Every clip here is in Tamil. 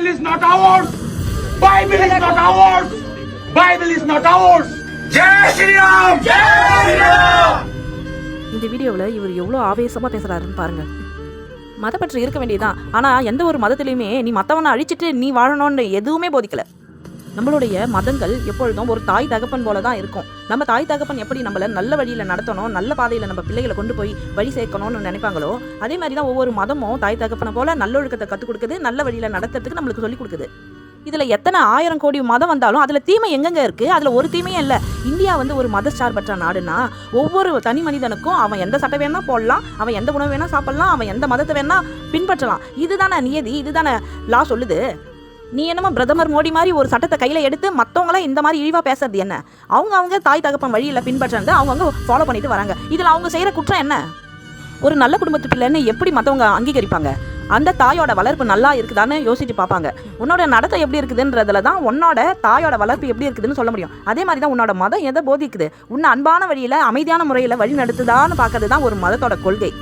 Bible is not ours. Bible is not ours. Bible is not ours. Jai Shri Ram. Jai Shri Ram. இந்த வீடியோவில் இவர் எவ்வளோ ஆவேசமாக பேசுகிறாருன்னு பாருங்க மதப்பற்று இருக்க வேண்டியதுதான் ஆனால் எந்த ஒரு மதத்துலையுமே நீ மற்றவனை அழிச்சிட்டு நீ வாழணும்னு எதுவுமே போதிக்கல நம்மளுடைய மதங்கள் எப்பொழுதும் ஒரு தாய் தகப்பன் போல தான் இருக்கும். நம்ம தாய் தகப்பன் எப்படி நம்மளை நல்ல வழியில் நடத்தணும் நல்ல பாதையில் நம்ம பிள்ளைகளை கொண்டு போய் வழி சேர்க்கணும்னு நினைப்பாங்களோ அதே மாதிரி தான் ஒவ்வொரு மதமும் தாய் தகப்பனை போல நல்லொழுக்கத்தை கற்றுக் கொடுக்குது நல்ல வழியில் நடத்துறதுக்கு நம்மளுக்கு சொல்லிக் கொடுக்குது. இதில் எத்தனை ஆயிரம் கோடி மதம் வந்தாலும் அதில் தீமை எங்கெங்கே இருக்குது அதில் ஒரு தீமையும் இல்லை. இந்தியா வந்து ஒரு மதச்சார்பற்ற நாடுனா ஒவ்வொரு தனி மனிதனுக்கும் அவன் எந்த சட்டை வேணால் போடலாம் அவன் எந்த உணவு வேணால் சாப்பிடலாம் அவன் எந்த மதத்தை வேணால் பின்பற்றலாம். இதுதானே நியதி இதுதானே லா சொல்லுது. நீ என்னமோ பிரதமர் மோடி மாதிரி ஒரு சட்டத்தை கையில் எடுத்து மற்றவங்களாம் இந்த மாதிரி இழிவாக பேசுறது என்ன? அவங்க அவங்க தாய் தகப்பன் வழியில் பின்பற்றுறது அவங்க அவங்க ஃபாலோ பண்ணிட்டு வராங்க. இதில் அவங்க செய்கிற குற்றம் என்ன? ஒரு நல்ல குடும்பத்து பிள்ளைன்னு எப்படி மற்றவங்க அங்கீகரிப்பாங்க? அந்த தாயோட வளர்ப்பு நல்லா இருக்குதான்னு யோசிச்சு பார்ப்பாங்க. உன்னோட நடத்தை எப்படி இருக்குதுன்றதுல தான் உன்னோட தாயோட வளர்ப்பு எப்படி இருக்குதுன்னு சொல்ல முடியும். அதே மாதிரி தான் உன்னோட மதம் எதை போதிக்குது? உன்னை அன்பான வழியில் அமைதியான முறையில் வழி நடத்துதான்னு பார்க்கறது தான் ஒரு மதத்தோட கொள்கை.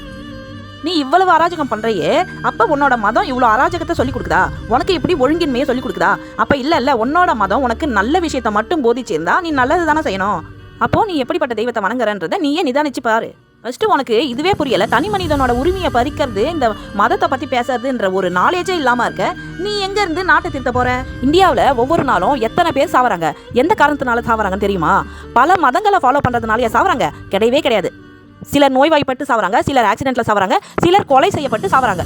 நீ இவ்வளவு அராஜகம் பண்றையே அப்ப உன்னோட மதம் இவ்வளவு அராஜகத்தை சொல்லி கொடுக்குதா? உனக்கு இப்படி ஒழுங்கின்மையை சொல்லி கொடுக்குதா? அப்ப இல்ல இல்ல உன்னோட மதம் உனக்கு நல்ல விஷயத்தை மட்டும் போதிச்சிருந்தா நீ நல்லது தானே செய்யணும். அப்போ நீ எப்படிப்பட்ட தெய்வத்தை வணங்குறன்றதை நீயே நிதானிச்சு பாரு. ஃபர்ஸ்ட் உனக்கு இதுவே புரியல தனி மனிதனோட உரிமையை பறிக்கிறது இந்த மதத்தை பத்தி பேசுறதுன்ற ஒரு நாலேஜே இல்லாம இருக்க நீ எங்க இருந்து நாட்டை திருத்த போற? இந்தியாவில் ஒவ்வொரு நாளும் எத்தனை பேர் சாவறாங்க? எந்த காரணத்தினால சாவறாங்கன்னு தெரியுமா? பல மதங்களை ஃபாலோ பண்றதுனாலயா சாவறாங்க. கிடையவே கிடையாது. சிலர் நோய்வாய்ப்பட்டு சாவறாங்க சிலர் ஆக்சிடென்ட்ல சாவறாங்க சிலர் கொலை செய்யப்பட்டு சாவறாங்க.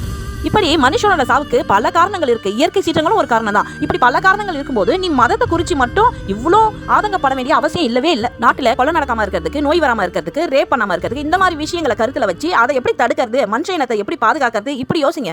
இப்படி மனுஷனோட சாவுக்கு பல காரணங்கள் இருக்கு. இயற்கை சீற்றங்களும் ஒரு காரணம் தான் இப்படி பல காரணங்கள் இருக்கும்போது நீ மதத்தை குறிச்சு மட்டும் இவ்வளோ ஆதங்கப்பட வேண்டிய அவசியம் இல்லவே இல்லை. நாட்டில் கொலை நடக்காம இருக்கிறதுக்கு நோய் வராம இருக்கிறதுக்கு ரேப் பண்ணாம இருக்கிறதுக்கு இந்த மாதிரி விஷயங்களை கருத்துல வச்சு அதை எப்படி தடுக்கிறது மனுஷ இனத்தை எப்படி பாதுகாக்கிறது இப்படி யோசிங்க.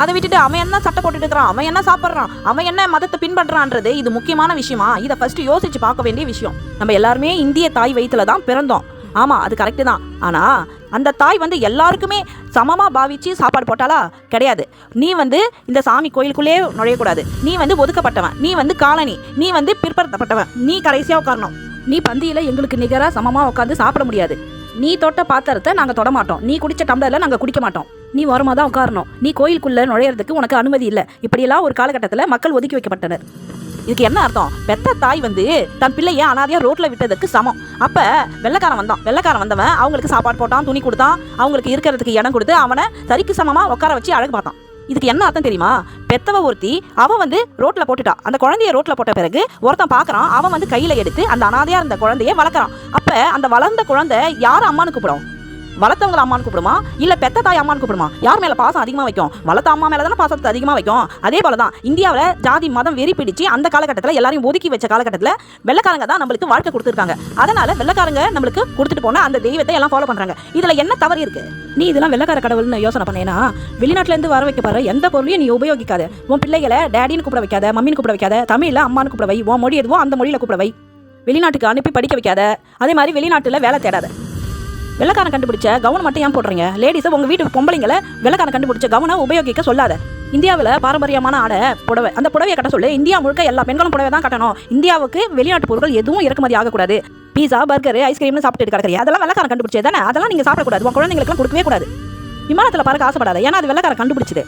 அதை விட்டுட்டு அவன் என்ன சட்டை போட்டுட்டு இருக்கிறான் அவன் என்ன சாப்பிட்றான் அவன் என்ன மதத்தை பின்பற்றான்றது இது முக்கியமான விஷயமா? இதை ஃபர்ஸ்ட் யோசிச்சு பார்க்க வேண்டிய விஷயம். நம்ம எல்லாருமே இந்திய தாய் வயிற்றுல தான் பிறந்தோம். ஆமாம் அது கரெக்டு தான். ஆனால் அந்த தாய் வந்து எல்லாருக்குமே சமமாக பாவிச்சு சாப்பாடு போட்டாலா கிடையாது. நீ வந்து இந்த சாமி கோயிலுக்குள்ளே நுழையக்கூடாது. நீ வந்து ஒதுக்கப்பட்டவன். நீ வந்து காலனி. நீ வந்து பிற்படுத்தப்பட்டவன். நீ கடைசியாக உட்காரணும். நீ பந்தியில் எங்களுக்கு நிகராக சமமாக உட்காந்து சாப்பிட முடியாது. நீ தொட்ட பாத்திரத்தை நாங்கள் தொட மாட்டோம். நீ குடித்த டம்ளரில் நாங்கள் குடிக்க மாட்டோம். நீ ஓரமாக தான் உட்காரணும். நீ கோயிலுக்குள்ளே நுழையிறதுக்கு உனக்கு அனுமதி இல்லை. இப்படியெல்லாம் ஒரு காலகட்டத்தில் மக்கள் ஒதுக்கி வைக்கப்பட்டனர். இதுக்கு என்ன அர்த்தம்? பெத்த தாய் வந்து தன் பிள்ளைய அனாதையா ரோட்ல விட்டதுக்கு சமம். அப்ப வெள்ளக்காரன் வந்தான். வெள்ளக்காரன் வந்தவன் அவங்களுக்கு சாப்பாடு போட்டான் துணி கொடுத்தான் அவங்களுக்கு இருக்கிறதுக்கு இடம் கொடுத்து அவனை சரிக்கு சமமா உட்கார வச்சு அழகு பார்த்தான். இதுக்கு என்ன அர்த்தம் தெரியுமா? பெத்தவ ஒருத்தி அவன் வந்து ரோட்ல போட்டுட்டா. அந்த குழந்தைய ரோட்ல போட்ட பிறகு ஒருத்தன் பார்க்கறான் அவன் வந்து கையில எடுத்து அந்த அனாதையா இருந்த குழந்தைய வளர்க்குறான். அப்ப அந்த வளர்ந்த குழந்தை யார் அம்மானு கூப்பிடும்? வளர்த்தவங்கள அம்மான்னு கூப்பிடுமா? இல்ல பெத்த தாய் அம்மான்னு கூப்பிடுமா? யார் மேல பாசம் அதிகமா வைக்கும்? வளர்த்த அம்மா மேல தானே பாசத்தை அதிகமா வைக்கும்? அதே போல தான் இந்தியாவில் ஜாதி மதம் வெறி பிடிச்சு அந்த காலகட்டத்தில் எல்லாரையும் ஒதுக்கி வச்ச காலகட்டத்தில் வெள்ளக்காரங்க தான் நம்மளுக்கு வாழ்க்கை கொடுத்துருக்காங்க. அதனால வெள்ளக்காரங்க நம்மளுக்கு கொடுத்துட்டு போன அந்த தெய்வத்தை எல்லாம் ஃபாலோ பண்றாங்க. இதுல என்ன தவறு இருக்கு? நீ இதெல்லாம் வெள்ளக்கார கடவுள்னு யோசனை பண்ணேன்னா வெளிநாட்டுல இருந்து வர வைக்க பாரு எந்த பொருளையும் நீ உபயோகிக்காத. உன் பிள்ளைகளை டேடின்னு கூப்பிட வைக்காத மம்மின்னு கூப்பிட வைக்காத தமிழ்ல அம்மான்னு கூப்பிட வை. உன் மொழி எதுவோ அந்த மொழியில கூப்பிட வை. வெளிநாட்டுக்கு அனுப்பி படிக்க வைக்காத. அதே மாதிரி வெளிநாட்டுல வேலை தேடாத. வெள்ளக்காரன் கண்டுபிடிச்ச கவுன் மட்டும் ஏன் போடுறீங்க? லேடிஸை உங்க வீட்டு பொம்பளைங்களை வெள்ளக்காரன் கண்டுபிடிச்ச கவனம் உபயோகிக்க சொல்லாத. இந்தியாவில் பாரம்பரியமான ஆடை புடவை. அந்த புடவையை கட்ட சொல்லு. இந்தியா முழுக்க எல்லா பெண்களும் புடவை தான் கட்டணும். இந்தியாவுக்கு வெளிநாட்டு பொருட்கள் எதுவும் இறக்குமதி ஆகக்கூடாது. பீஸா பர்கர் ஐஸ்கிரீம்னு சாப்பிட்டு கிடக்குறியா அதெல்லாம் வெள்ளக்காரன் கண்டுபிடிச்சது தானே? அதெல்லாம் நீங்கள் சாப்பிடக்கூடாது. உங்கள் குழந்தைங்களுக்குலாம் கொடுக்கவே கூடாது. விமானத்தில் பறக்க ஆசைப்படாது. ஏன்னா அது வெள்ளக்காரன் கண்டுபிடிச்சது.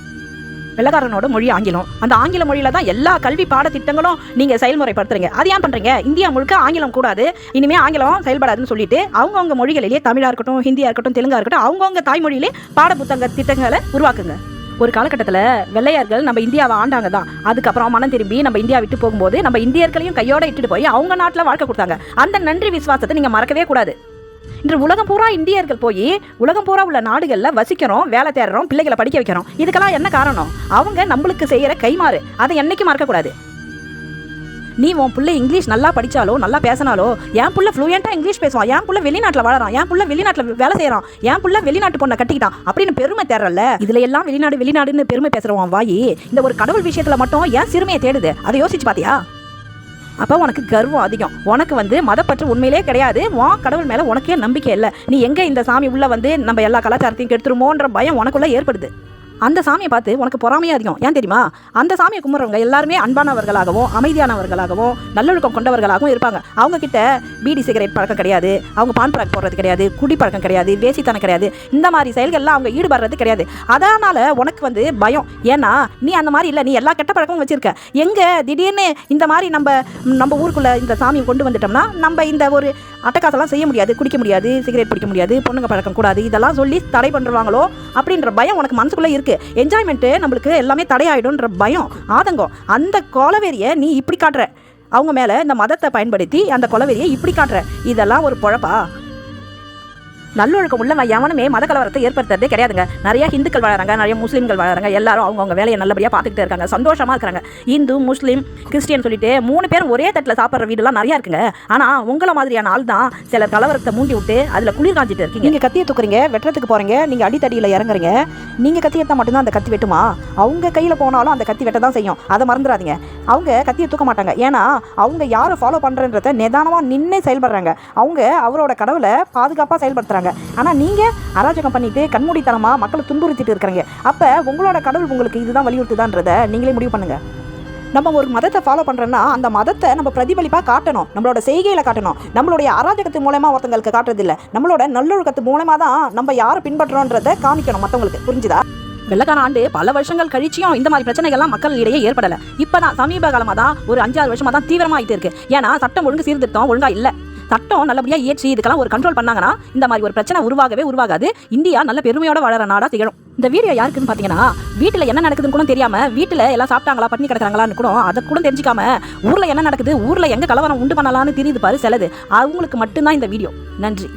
வெள்ளக்காரனோட மொழி ஆங்கிலம். அந்த ஆங்கில மொழியில தான் எல்லா கல்வி பாடத்திட்டங்களும் நீங்க செயல்முறைப்படுத்துறீங்க. அது ஏன் பண்றீங்க? இந்தியா முழுக்க ஆங்கிலம் கூடாது. இனிமே ஆங்கிலம் செயல்படாதுன்னு சொல்லிட்டு அவங்கவுங்க மொழிகளிலேயே தமிழா இருக்கட்டும் ஹிந்தியா இருக்கட்டும் தெலுங்கா இருக்கட்டும் அவங்கவுங்க தாய்மொழியிலே பாட புத்தக திட்டங்களை உருவாக்குங்க. ஒரு காலகட்டத்தில் வெள்ளையர்கள் நம்ம இந்தியாவை ஆண்டாங்க தான். அதுக்கப்புறம் மனம் திரும்பி நம்ம இந்தியா விட்டு போகும்போது நம்ம இந்தியர்களையும் கையோட இட்டுட்டு போய் அவங்க நாட்டில் வாழ்க்கை கொடுத்தாங்க. அந்த நன்றி விசுவாசத்தை நீங்கள் மறக்கவே கூடாது. இன்று உலகம் பூரா இந்தியர்கள் போய் உலகம் பூரா உள்ள நாடுகளில் வசிக்கிறோம் வேலை தேடுறோம் பிள்ளைகளை படிக்க வைக்கிறோம். இதுக்கெல்லாம் என்ன காரணம்? அவங்க நம்மளுக்கு செய்கிற கைமாறு அதை என்றைக்கும் மறக்கக்கூடாது. நீ உன் பிள்ளை இங்கிலீஷ் நல்லா படித்தாலோ நல்லா பேசினாலோ என் புள்ள ஃப்ளூயண்ட்டாக இங்கிலீஷ் பேசுவான் என் புள்ள வெளிநாட்டில் வளரான் என் புள்ள வெளிநாட்டில் வேலை செய்கிறான் என் புள்ள வெளிநாட்டு பொண்ணை கட்டிக்கிட்டான் அப்படின்னு பெருமை தேடுறல இதில் எல்லாம் வெளிநாடு வெளிநாடுன்னு பெருமை பேசுகிறவன் வாயி இந்த ஒரு கடவுள் விஷயத்தில் மட்டும் ஏன் சிறுமையை தேடுது? அதை யோசிச்சு பார்த்தியா அப்போ உனக்கு கர்வம் அதிகம். உனக்கு வந்து மதப்பற்று உண்மையிலே கிடையாது. வா கடவுள் மேலே உனக்கே நம்பிக்கை இல்லை. நீ எங்கே இந்த சாமி உள்ளே வந்து நம்ம எல்லா கலாச்சாரத்தையும் கெடுத்துருமோன்ற பயம் உனக்குள்ளே ஏற்படுது. அந்த சாமியை பார்த்து உனக்கு பொறாமையாக அதிகம் ஏன் தெரியுமா? அந்த சாமியை கும்பிட்றவங்க எல்லாருமே அன்பானவர்களாகவும் அமைதியானவர்களாகவும் நல்லொழுக்கம் கொண்டவர்களாகவும் இருப்பாங்க. அவங்க கிட்ட பீடி சிகரெட் பழக்கம் கிடையாது. அவங்க பான் பழக்கம் போடுறது கிடையாது. குடி பழக்கம் கிடையாது. வேசித்தனம் கிடையாது. இந்த மாதிரி செயல்கள்லாம் அவங்க ஈடுபடுறது கிடையாது. அதனால் உனக்கு வந்து பயம். ஏன்னா நீ அந்த மாதிரி இல்லை. நீ எல்லா கெட்ட பழக்கமும் வச்சுருக்க. எங்கே திடீர்னு இந்த மாதிரி நம்ம நம்ம ஊருக்குள்ளே இந்த சாமியை கொண்டு வந்துட்டோம்னா நம்ம இந்த ஒரு அட்டகாசெல்லாம் செய்ய முடியாது. குடிக்க முடியாது. சிகரெட் பிடிக்க முடியாது. பொண்ணுங்க பழக்கம் கூடாது. இதெல்லாம் சொல்லி தடை பண்ணுவாங்களோ அப்படின்ற பயம் உனக்கு மனசுக்குள்ளே இருக்குது இருக்கு. என்ஜாய்மெண்ட்டு நம்மளுக்கு எல்லாமே தடையாயிடும்ன்ற பயம் ஆதங்கம். அந்த கொலவெறியை நீ இப்படி காட்டுற. அவங்க மேலே இந்த மதத்தை பயன்படுத்தி அந்த கொலவெறியை இப்படி காட்டுற. இதெல்லாம் ஒரு பொழப்பா? நல்லொழுக்கம் உள்ளவன் எவனுமே மத கலவரத்தை ஏற்படுத்துறதே கிடையாதுங்க. நிறைய ஹிந்துக்கள் வாழறாங்க நிறைய முஸ்லீம்கள் வாழறாங்க எல்லாரும் அவங்கவுங்க வேலையை நல்லபடியாக பார்த்துக்கிட்டு இருக்காங்க சந்தோஷமாக இருக்கிறாங்க இந்து முஸ்லீம் கிறிஸ்டியன் சொல்லிட்டு மூணு பேரும் ஒரே தட்டில் சாப்பிட்ற வீடுலாம் நிறையா இருக்குங்க. ஆனால் உங்களை மாதிரியான ஆள் தான் சில கலவரத்தை மூண்டி விட்டு அதில் குளிர் காஞ்சிட்டு இருக்கீங்க. நீங்கள் கத்தியை தூக்குறீங்க வெட்டுறதுக்கு போறீங்க நீங்கள் அடித்தடியில் இறங்குறீங்க நீங்கள் கத்தி எடுத்தால் மட்டும்தான் அந்த கத்தி வெட்டுமா? அவங்க கையில் போனாலும் அந்த கத்தி வெட்ட தான் செய்யும். அதை மறந்துடாதீங்க. அவங்க கத்தியை தூக்க மாட்டாங்க. ஏன்னா அவங்க யாரை ஃபாலோ பண்ணுறன்றத நிதானமாக நின்று செயல்படுறாங்க. அவங்க அவரோட கடவுளை பாதுகாப்பாக செயல்படுத்துறாங்க ஆனால் நீங்கள் அராஜகம் பண்ணிட்டு கண்மூடித்தனமாக மக்களை துன்புறுத்திட்டு இருக்கிறீங்க. அப்போ உங்களோட கடவுள் உங்களுக்கு இதுதான் வலியுறுத்துதான்றதை நீங்களே முடிவு பண்ணுங்கள் நம்ம ஒரு மதத்தை ஃபாலோ பண்ணுறோன்னா அந்த மதத்தை நம்ம பிரதிபலிப்பாக காட்டணும். நம்மளோட செய்கையில் காட்டணும். நம்மளுடைய அராஜகத்து மூலயமா ஒருத்தங்களுக்கு காட்டுறதில்ல. நம்மளோட நல்லொழுக்கத்து மூலமாக தான் நம்ம யாரை பின்பற்றுறோன்றதை காமிக்கணும் மற்றவங்களுக்கு புரிஞ்சுதா? வெள்ளக்கான ஆண்டு பல வருஷங்கள் கழிச்சியும் இந்த மாதிரி பிரச்சனைகள்லாம் மக்கள் இடையே இப்போ தான் சமீப காலமாக தான் ஒரு அஞ்சாறு வருஷமாக தான் தீவிரமாக ஆயிட்டு இருக்கு. ஏன்னா சட்டம் ஒழுங்கு சீர்திருத்தம் ஒழுங்காக இல்லை. சட்டம் நல்லபடியாக இயற்றி இதுக்கெல்லாம் ஒரு கண்ட்ரோல் பண்ணாங்கன்னா இந்த மாதிரி ஒரு பிரச்சனை உருவாகவே உருவாகாது. இந்தியா நல்ல பெருமையோட வளர நாடாக திகழும். இந்த வீடியோ யாருக்குன்னு பார்த்தீங்கன்னா வீட்டில் என்ன நடக்குதுன்னு கூட தெரியாமல் வீட்டில் எல்லாம் சாப்பிட்டாங்களா பண்ணி கிடக்குறாங்களான்னு கூட அதை கூட தெரிஞ்சுக்காம ஊரில் என்ன நடக்குது ஊரில் எங்கே கலவரம் உண்டு பண்ணலாம்னு தெரியுது பாரு சிலது. அவங்களுக்கு மட்டும்தான் இந்த வீடியோ. நன்றி.